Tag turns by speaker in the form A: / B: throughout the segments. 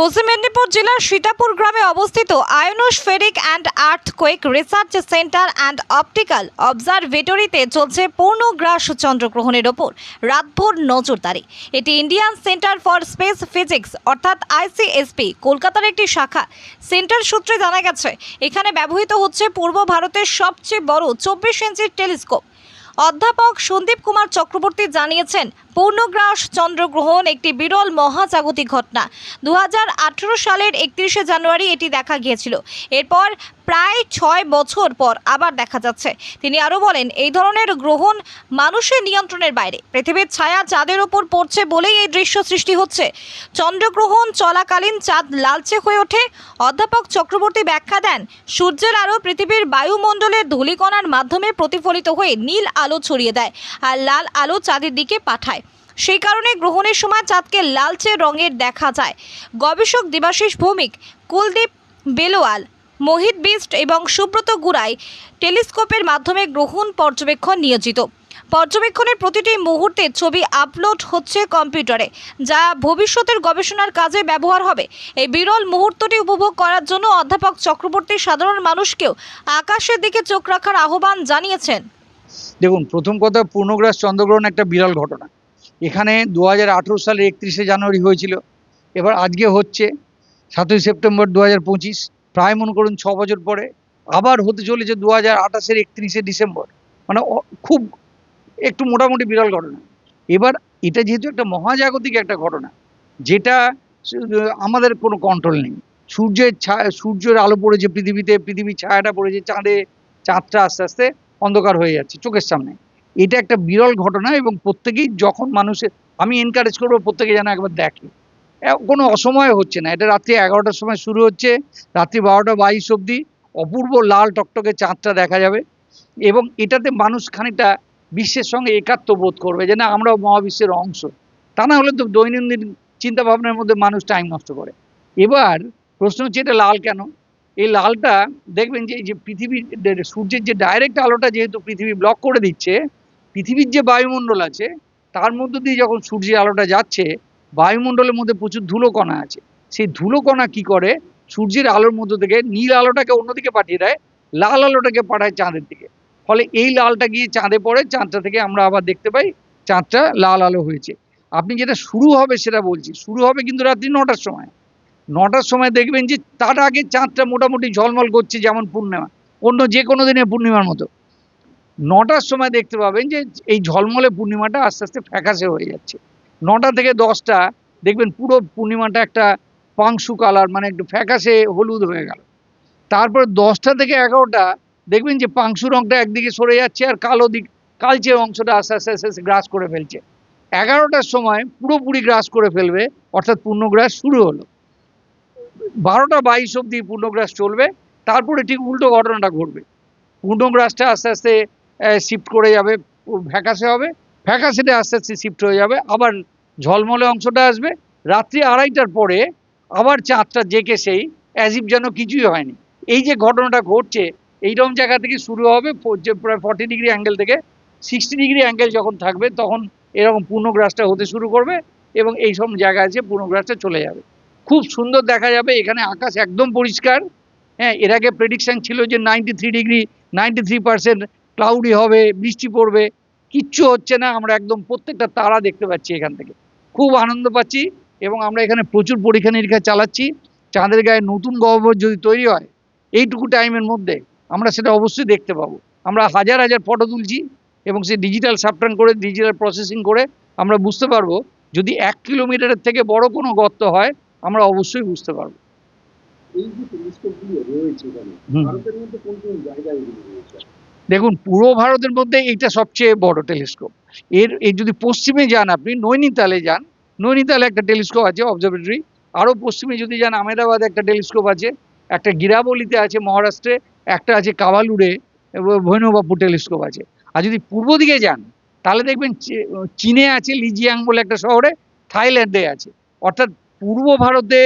A: পশ্চিম মেদিনীপুর জেলার সীতাপুর গ্রামে অবস্থিত ionospheric and earthquake research centre and optical অবজারভেটরিতে চলছে পূর্ণগ্রাস চন্দ্রগ্রহণের ওপর রাতভর নজরদারি। এটি Indian centre for space physics অর্থাৎ আইসিএসপি, কলকাতার একটি শাখা। সেন্টার সূত্রে জানা গেছে, এখানে ব্যবহৃত হচ্ছে পূর্ব ভারতের সবচেয়ে বড় চব্বিশ ইঞ্চির টেলিস্কোপ। অধ্যাপক সন্দীপ কুমার চক্রবর্তী জানিয়েছেন পূর্ণগ্রাস চন্দ্রগ্রহণ একটি বিরল মহাজাগতিক ঘটনা। দু হাজার আঠেরো সালের একত্রিশে জানুয়ারি এটি দেখা গিয়েছিল। এরপর প্রায় ছয় বছর পর আবার দেখা যাচ্ছে। তিনি আরও বলেন, এই ধরনের গ্রহণ মানুষের নিয়ন্ত্রণের বাইরে। পৃথিবীর ছায়া চাঁদের ওপর পড়ছে বলেই এই দৃশ্য সৃষ্টি হচ্ছে। চন্দ্রগ্রহণ চলাকালীন চাঁদ লালচে হয়ে ওঠে। অধ্যাপক চক্রবর্তী ব্যাখ্যা দেন, সূর্যের আলো পৃথিবীর বায়ুমণ্ডলের ধূলিকণার মাধ্যমে প্রতিফলিত হয়ে নীল আলো ছড়িয়ে দেয় আর লাল আলো চাঁদের দিকে পাঠায়। সেই কারণে গ্রহণের সময় চাঁদকে লালচে রঙের দেখা যায়। গবেষক দেবাশিস ভৌমিক, কুলদীপ বেলোয়াল, মোহিত বিস্ট এবং সুব্রত গুড়াই টেলিস্কোপের মাধ্যমে গ্রহণ পর্যবেক্ষণ নিয়োজিত। পর্যবেক্ষণের প্রতিটি মুহূর্তে ছবি আপলোড হচ্ছে কম্পিউটারে, যা ভবিষ্যতের গবেষণার কাজে ব্যবহার হবে। এই বিরল মুহূর্তটি উপভোগ করার জন্য অধ্যাপক চক্রবর্তী সাধারণ মানুষকেও আকাশের দিকে চোখ রাখার আহ্বান জানিয়েছেন।
B: দেখুন, প্রথম কথা, পূর্ণগ্রাস চন্দ্রগ্রহণ একটা বিরল ঘটনা। এখানে দু হাজার আঠেরো সালের একত্রিশে জানুয়ারি হয়েছিল। এবার আজকে হচ্ছে সাতই সেপ্টেম্বর দু হাজার পঁচিশ। প্রায় মনে করুন ছ বছর পরে আবার হতে চলেছে দু হাজার আঠাশের একত্রিশে ডিসেম্বর। মানে খুব একটু মোটামুটি বিরল ঘটনা। এবার এটা যেহেতু একটা মহাজাগতিক একটা ঘটনা, যেটা আমাদের কোনো কন্ট্রোল নেই। সূর্যের ছায়া সূর্যের আলো পড়েছে পৃথিবীতে, পৃথিবীর ছায়াটা পড়েছে, চাঁদে, চাঁদটা আস্তে আস্তে অন্ধকার হয়ে যাচ্ছে চোখের সামনে। এটা একটা বিরল ঘটনা এবং প্রত্যেকেই যখন মানুষের, আমি এনকারেজ করব প্রত্যেকে যেন একবার দেখে। কোনো অসময় হচ্ছে না। এটা রাত্রি এগারোটার সময় শুরু হচ্ছে, রাত্রি বারোটা বাইশ অবধি। অপূর্ব লাল টকটকে চাঁদটা দেখা যাবে এবং এটাতে মানুষ খানিকটা বিশ্বের সঙ্গে একাত্ম বোধ করবে যে না, আমরাও মহাবিশ্বের অংশ। তা না হলে তো দৈনন্দিন চিন্তা ভাবনার মধ্যে মানুষ টাইম নষ্ট করে। এবার প্রশ্ন হচ্ছে, এটা লাল কেন? এই লালটা, দেখবেন যে এই যে পৃথিবীর, সূর্যের যে ডাইরেক্ট আলোটা যেহেতু পৃথিবী ব্লক করে দিচ্ছে পৃথিবীর যে বায়ুমণ্ডল আছে, তার মধ্য দিয়ে যখন সূর্যের আলোটা যাচ্ছে, বায়ুমণ্ডলের মধ্যে প্রচুর ধুলোকণা আছে। সেই ধুলোকণা কি করে? সূর্যের আলোর মধ্য থেকে নীল আলোটাকে অন্যদিকে পাঠিয়ে দেয়, লাল আলোটাকে পাঠায় চাঁদের দিকে। ফলে এই লালটা গিয়ে চাঁদে পড়ে, চাঁদটা থেকে আমরা আবার দেখতে পাই, চাঁদটা লাল আলো হয়েছে। আপনি যেটা শুরু হবে সেটা বলছি। শুরু হবে কিন্তু রাত্রি নটার সময়। নটার সময় দেখবেন যে তার আগে চাঁদটা মোটামুটি ঝলমল করছে যেমন পূর্ণিমা। অন্য যে কোনো দিনে পূর্ণিমার মতো। নটার সময় দেখতে পাবেন যে এই ঝলমলে পূর্ণিমাটা আস্তে আস্তে ফ্যাকাশে হয়ে যাচ্ছে। নটা থেকে দশটা দেখবেন পুরো পূর্ণিমাটা একটা পাংশু কালার মানে একটু ফ্যাকাশে হলুদ হয়ে গেল। তারপর দশটা থেকে এগারোটা দেখবেন যে পাংশু রংটা একদিকে সরে যাচ্ছে আর কালো দিক, কালচে অংশটা আস্তে আস্তে আস্তে আস্তে গ্রাস করে ফেলছে। এগারোটার সময় পুরোপুরি গ্রাস করে ফেলবে, অর্থাৎ পূর্ণগ্রাস শুরু হলো। বারোটা বাইশ অবধি পূর্ণগ্রাস চলবে, তারপরে ঠিক উল্টো ঘটনাটা ঘটবে। পূর্ণগ্রাসটা আস্তে আস্তে শিফট করে যাবে ফ্যাকাশে হবে ফ্যাকাশেটা আস্তে আস্তে শিফট হয়ে যাবে, আবার ঝলমলে অংশটা আসবে। রাত্রি আড়াইটার পরে আবার চাঁদটা জেকে সেই অ্যাজিভ যেন কিছুই হয়নি। এই যে ঘটনাটা ঘটছে এইরকম জায়গা থেকে শুরু হবে প্রায় ফর্টি ডিগ্রি অ্যাঙ্গেল থেকে সিক্সটি ডিগ্রি অ্যাঙ্গেল যখন থাকবে, তখন এরকম পূর্ণগ্রাসটা হতে শুরু করবে এবং এই সব জায়গায় আছে, পূর্ণগ্রাসটা চলে যাবে। খুব সুন্দর দেখা যাবে, এখানে আকাশ একদম পরিষ্কার। হ্যাঁ এর আগে প্রেডিকশন ছিল যে ninety three degree ninety three percent cloudy হবে বৃষ্টি পড়বে কিচ্ছু হচ্ছে না আমরা একদম প্রত্যেকটা তারা দেখতে পাচ্ছি এখান থেকে। খুব আনন্দ পাচ্ছি এবং আমরা এখানে প্রচুর পরীক্ষা নিরীক্ষা চালাচ্ছি। চাঁদের গায়ে নতুন গহ্বর যদি তৈরি হয় এইটুকু টাইমের মধ্যে আমরা সেটা অবশ্যই দেখতে পাবো। আমরা হাজার হাজার ফটো তুলছি এবং সে ডিজিটাল সাবটান করে ডিজিটাল প্রসেসিং করে আমরা বুঝতে পারব যদি এক কিলোমিটারের থেকে বড় কোনো গর্ত হয় আমরা অবশ্যই বুঝতে পারব।
C: এই যে টেলিস্কোপগুলো রয়েছে ভারতের মধ্যে কোন কোন জায়গায় রয়েছে?
B: দেখুন, পুরো ভারতের মধ্যে এইটা সবচেয়ে বড় টেলিস্কোপ। এর এর যদি পশ্চিমে যান আপনি, নৈনিতালে যান, নৈনিতালে একটা টেলিস্কোপ আছে অবজারভেটরি আরও পশ্চিমে যদি যান, আহমেদাবাদে একটা টেলিস্কোপ আছে, একটা গিরাবলিতে আছে মহারাষ্ট্রে, একটা আছে কাবালুরে এবং ভৈনবাপু টেলিস্কোপ আছে। আর যদি পূর্ব দিকে যান, তাহলে দেখবেন চীনে আছে লিজিয়াং বলে একটা শহরে, থাইল্যান্ডে আছে। অর্থাৎ পূর্ব ভারতে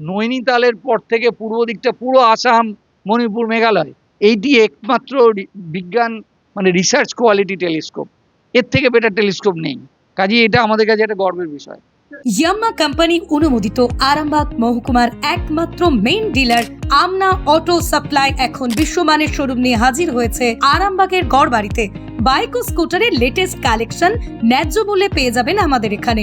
B: নৈনিতালের পর থেকে পূর্ব দিকটা পুরো আসাম, মণিপুর, মেঘালয়। এইটি একমাত্র বিজ্ঞান মানে রিসার্চ কোয়ালিটি টেলিস্কোপ এর থেকে বেটার টেলিস্কোপ নেই। কাজেই এটা আমাদের কাছে একটা গর্বের বিষয়।
D: ইয়াম্মা কোম্পানি অনুমোদিত আরামবাগ মহকুমার একমাত্র main dealer Amna auto supply এখন বিশ্বমানের শোরুম নিয়ে হাজির হয়েছে আরামবাগের গড়বাড়িতে। বাইক ও স্কুটারের লেটেস্ট কালেকশন ন্যায্য মূল্যে পেয়ে যাবেন আমাদের এখানে।